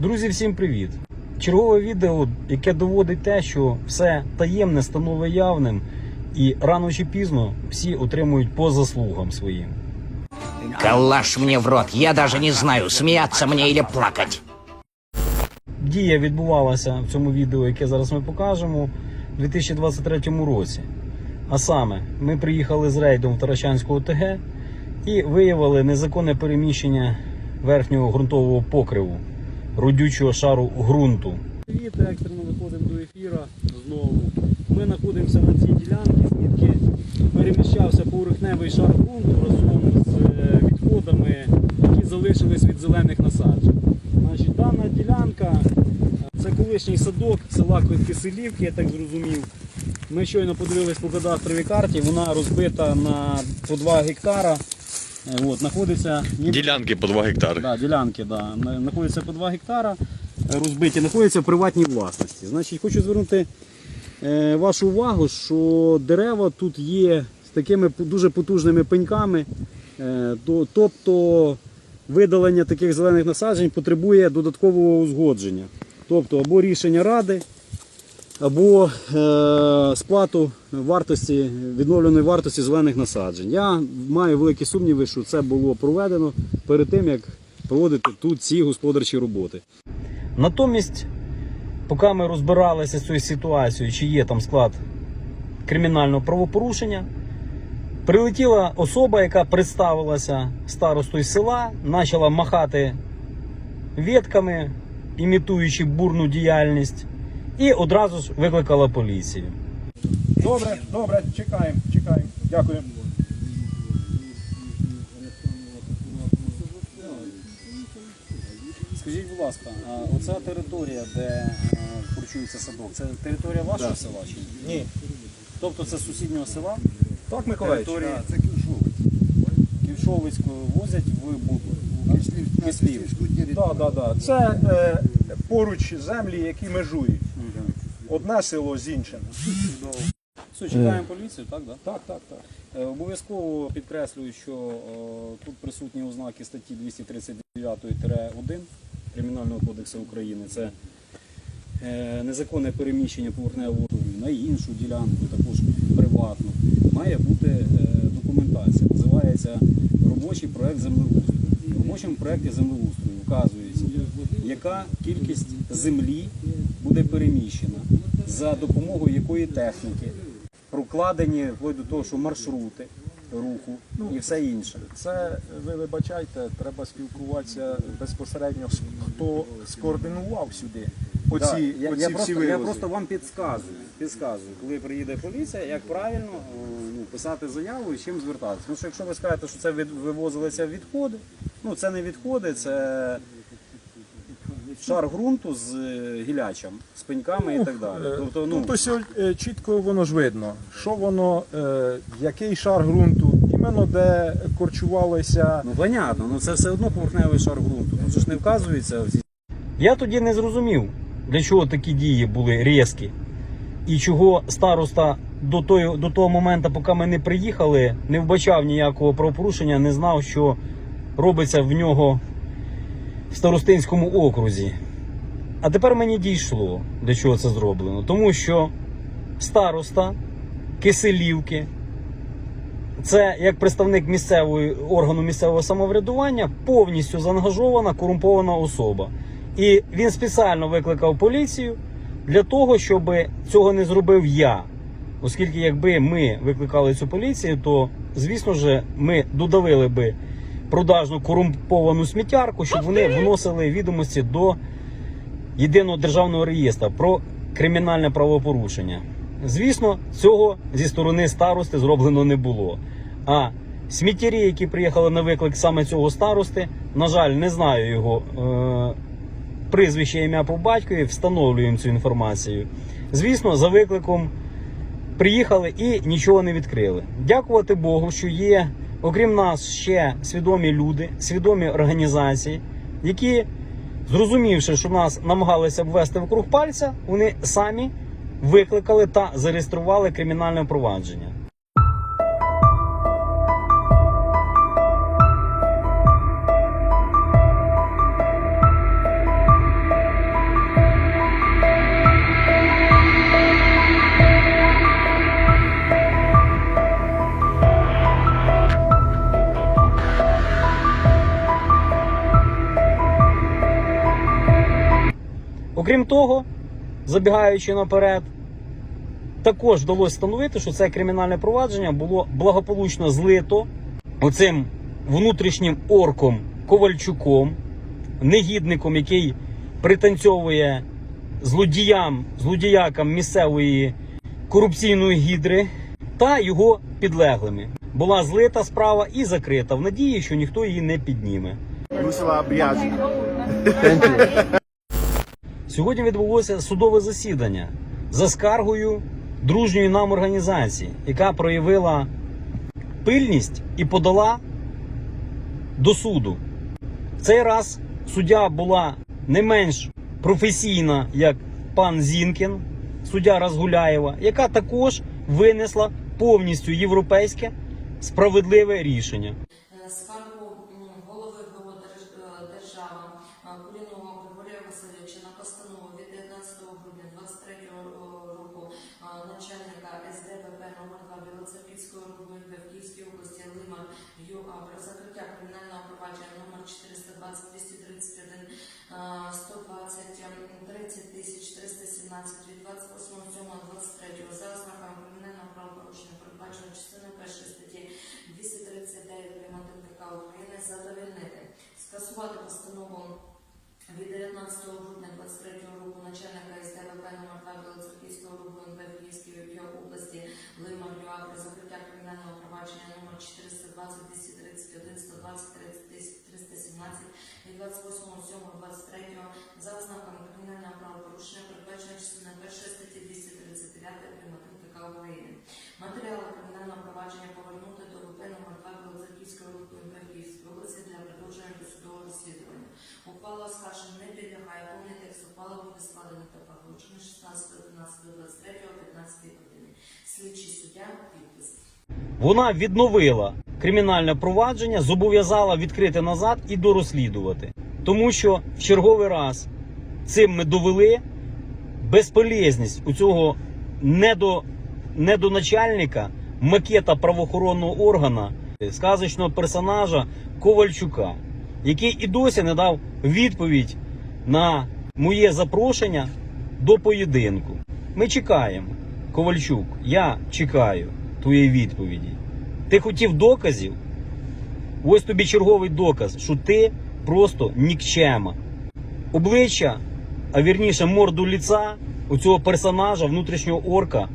Друзі, всім привіт! Чергове відео, яке доводить те, що все таємне становить явним, і рано чи пізно всі отримують по заслугам своїм. Калаш мне в рот, я даже не знаю, смеяться мне или плакать. Дія відбувалася в цьому відео, яке зараз ми покажемо, у 2023 році. А саме, ми приїхали з рейдом в Таращанську ОТГ і виявили незаконне переміщення верхнього ґрунтового покриву, родючого шару ґрунту. Привіт, екстрено виходимо до ефіра знову. Ми знаходимося на цій ділянці, звідки переміщався поверхневий шар ґрунту разом з е, відходами, які залишились від зелених насаджень. Дана ділянка це колишній садок села Киселівки, я так зрозумів. Ми щойно подивились по кадастровій карті, вона розбита на по 2 гектара. От, знаходиться ніби- Ділянки по 2 гектари. Да, ділянки, да. На- знаходяться по 2 гектара, е, розбиті, знаходяться в приватній власності. Значить, хочу звернути е, вашу увагу, що дерева тут є з такими дуже потужними пеньками. Е, то, тобто видалення таких зелених насаджень потребує додаткового узгодження. Тобто або рішення ради, або е, сплату вартості, відновленої вартості зелених насаджень. Я маю великі сумніви, що це було проведено перед тим, як проводити тут ці господарчі роботи. Натомість, поки ми розбиралися з цією ситуацією, чи є там склад кримінального правопорушення, прилетіла особа, яка представилася старостою села, почала махати ветками, імітуючи бурну діяльність, і одразу ж викликала поліцію. Добре, добре, чекаємо, чекаємо. Дякую. Скажіть, будь ласка, а оця територія, де е, харчується садок, це територія вашого села чи ні? Ні. Тобто це з сусіднього села? Так, Миколаївич? Територія Це Ківшовець. Ківшовицьку возять в Буду. Кислів. Так, так, так. Це е, поруч землі, які межують. Одне село з іншим. Все, чекаємо поліцію, так? Да? Так, так, так. Е, Обов'язково підкреслюю, що е, тут присутні ознаки статті 239-1 Кримінального кодексу України. Це е, незаконне переміщення поверхневого на іншу ділянку, також приватну. Має бути е, документація. Називається робочий проект землеустрою. В робочому проєкті землеустрою вказується, яка кількість землі буде переміщена, за допомогою якої техніки, прокладені вплоть до того, що маршрути руху і все інше. Це, ви вибачайте, треба спілкуватися безпосередньо хто скоординував сюди. Да, Оці, я, оці я, всі просто, я просто вам підказую, підказую, коли приїде поліція, як правильно е, ну, писати заяву і з чим звертатися. Тому що якщо ви скажете, що це від, вивозилися відходи, ну це не відходи, це шар ґрунту з е, гілячем, з пеньками і так далі. Е, Тобто, ну, Тут ось е, чітко воно ж видно, що воно, е, який шар ґрунту, іменно де корчувалося. Ну, понятно, ну це все одно поверхневий шар ґрунту. Ну, це ж не вказується в Я тоді не зрозумів, для чого такі дії були різкі. І чого староста до того, до того моменту, поки ми не приїхали, не вбачав ніякого правопорушення, не знав, що робиться в нього старостинському окрузі. А тепер мені дійшло, для чого це зроблено. Тому що староста Киселівки, це як представник місцевої органу місцевого самоврядування повністю заангажована корумпована особа. І він спеціально викликав поліцію для того, щоб цього не зробив я. Оскільки якби ми викликали цю поліцію, то звісно ж ми додавили би продажну корумповану сміттярку, щоб вони вносили відомості до єдиного державного реєстру про кримінальне правопорушення. Звісно, цього зі сторони старости зроблено не було. А сміттярі, які приїхали на виклик саме цього старости, на жаль, не знаю його е- прізвище, ім'я по батькові, встановлюємо цю інформацію. Звісно, за викликом приїхали і нічого не відкрили. Дякувати Богу, що є, окрім нас, ще свідомі люди, свідомі організації, які, зрозумівши, що нас намагалися обвести вокруг пальця, вони самі викликали та зареєстрували кримінальне провадження. Забігаючи наперед, також вдалося встановити, що це кримінальне провадження було благополучно злито оцим внутрішнім орком Ковальчуком, негідником, який пританцьовує злодіям, злодіякам місцевої корупційної гідри та його підлеглими. Була злита справа і закрита в надії, що ніхто її не підніме. Muito obrigado. Сьогодні відбулося судове засідання за скаргою дружньої нам організації, яка проявила пильність і подала до суду. В цей раз суддя була не менш професійна, як пан Зінкін, суддя Разгуляєва, яка також винесла повністю європейське справедливе рішення. ЮА про закриття кримінального провадження номер 420 231 е, 120 м, 30 тисяч 317 від 28.7.23 за ознаками кримінального правопорушення передбачено частиною першої статті 239 приймати КК України задовільнити, скасувати постанову від 19 грудня 23 року начальника СТВП номер 2 Білоцерківського руху НП в Київській області Лимар ЮА про закриття кримінального провадження номер 420 231 120 30 317 від 28.07.23 за ознаками кримінального правопорушення передбачено частиною першої статті 239 приймати КК України. Матеріали кримінального провадження повернути до ВП номер 2 Білоцерківського року МП Київської області для продовження досудового розслідування. Ухвала оскарження не підлягає повний текст ухвали буде складений та погоджений 16 11 23 15 години. Слідчий суддя підпис. Вона відновила кримінальне провадження, зобов'язала відкрити назад і дорозслідувати. Тому що в черговий раз цим ми довели безполезність у цього недо, недоначальника, макета правоохоронного органа, сказочного персонажа Ковальчука, який і досі не дав відповідь на моє запрошення до поєдинку. Ми чекаємо, Ковальчук, я чекаю твоєї відповіді. Ти хотів доказів? Ось тобі черговий доказ, що ти просто нікчема. Обличчя, а вірніше морду ліца у цього персонажа, внутрішнього орка,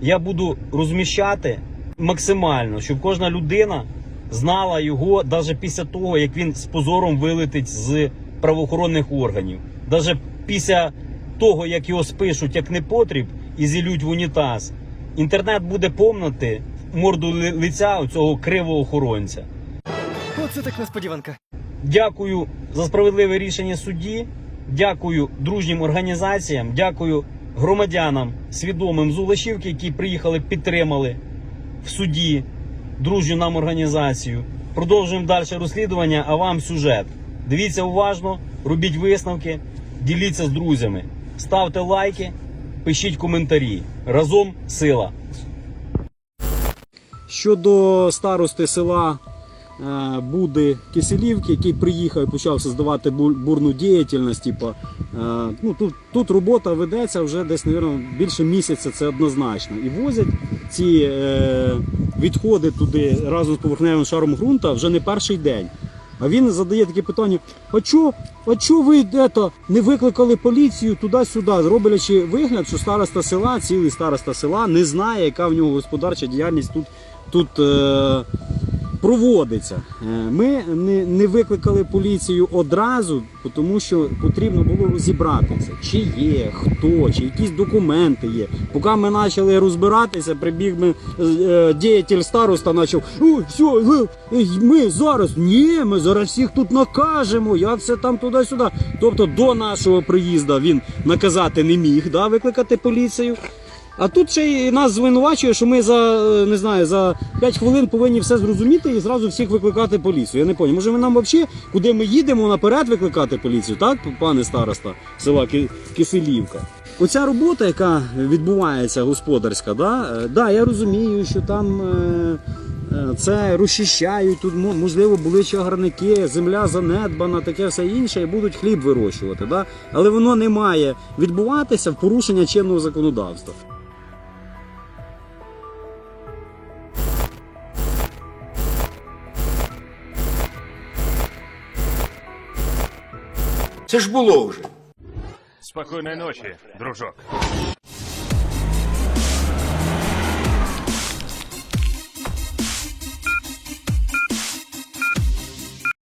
я буду розміщати максимально, щоб кожна людина знала його навіть після того, як він з позором вилетить з правоохоронних органів. Навіть після того, як його спишуть як непотріб і зілють в унітаз, інтернет буде помнити морду ли- лиця цього кривого охоронця. Оце так несподіванка. Дякую за справедливе рішення судді. Дякую дружнім організаціям. Дякую громадянам свідомим з Улашівки, які приїхали, підтримали в суді дружню нам організацію. Продовжуємо далі розслідування, а вам сюжет. Дивіться уважно, робіть висновки, діліться з друзями, ставте лайки, пишіть коментарі. Разом сила. Щодо старости села е, Буди Киселівки, який приїхав і почав здавати бурну діяльність. Типу, е, ну, тут, тут робота ведеться вже десь, мабуть, більше місяця, це однозначно. І возять ці е, відходи туди разом з поверхневим шаром ґрунта вже не перший день. А він задає таке питання: а чо, а ви ето, не викликали поліцію туди-сюди, роблячи вигляд, що староста села, цілий староста села не знає, яка в нього господарча діяльність тут, тут е, проводиться. Е, Ми не, викликали поліцію одразу, тому що потрібно було розібратися, чи є, хто, чи якісь документи є. Поки ми почали розбиратися, прибіг ми, е, діятель староста почав, все, е, ми зараз, ні, ми зараз всіх тут накажемо, як це там туди-сюди. Тобто до нашого приїзду він наказати не міг да, викликати поліцію. А тут ще й нас звинувачує, що ми за е, не знаю, за 5 хвилин повинні все зрозуміти і зразу всіх викликати поліцію. Я не пам'ятаю. Може, ви нам взагалі, куди ми їдемо наперед викликати поліцію, так, пане староста села Киселівка? Оця робота, яка відбувається господарська, да, е, да, я розумію, що там е, це розчищають, тут мо- можливо були чагарники, земля занедбана, таке все інше, і будуть хліб вирощувати. Да? Але воно не має відбуватися в порушення чинного законодавства. Це ж було вже. Спокійної ночі, дружок.